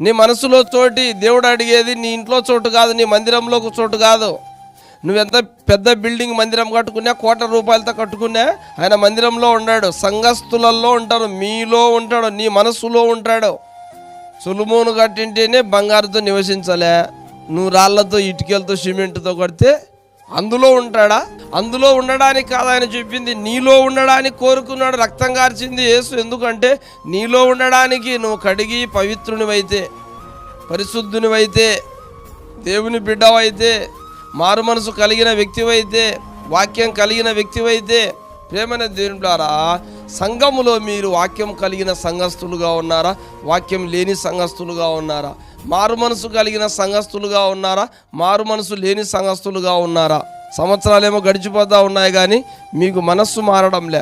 నీ మనసులో చోటి దేవుడు అడిగేది నీ ఇంట్లో చోటు కాదు నీ మందిరంలో చోటు కాదు. నువ్వెంత పెద్ద బిల్డింగ్ మందిరం కట్టుకున్నా కోట రూపాయలతో కట్టుకున్నా ఆయన మందిరంలో ఉన్నాడు సంఘస్థులలో ఉంటాడు మీలో ఉంటాడు నీ మనస్సులో ఉంటాడు. సులుమోను కట్టింటేనే బంగారుతో నివసించలే. నువ్వు రాళ్ళతో ఇటుకలతో సిమెంట్తో కడితే అందులో ఉంటాడా? అందులో ఉండడానికి కాదు ఆయన చెప్పింది నీలో ఉండడానికి కోరుకున్నాడు రక్తం కార్చింది యేసు. ఎందుకంటే నీలో ఉండడానికి నువ్వు కడిగి పవిత్రునివైతే పరిశుద్ధునివైతే దేవుని బిడ్డవైతే మారు మనసు కలిగిన వ్యక్తివైతే వాక్యం కలిగిన వ్యక్తివైతే ప్రేమనే దేవుని ద్వారా సంఘములో మీరు వాక్యం కలిగిన సంఘస్థులుగా ఉన్నారా? వాక్యం లేని సంఘస్థులుగా ఉన్నారా? మారు మనసు కలిగిన సంఘస్థులుగా ఉన్నారా? మారు మనసు లేని సంఘస్థులుగా ఉన్నారా? సంవత్సరాలేమో గడిచిపోతూ ఉన్నాయి కానీ మీకు మనస్సు మారడం లే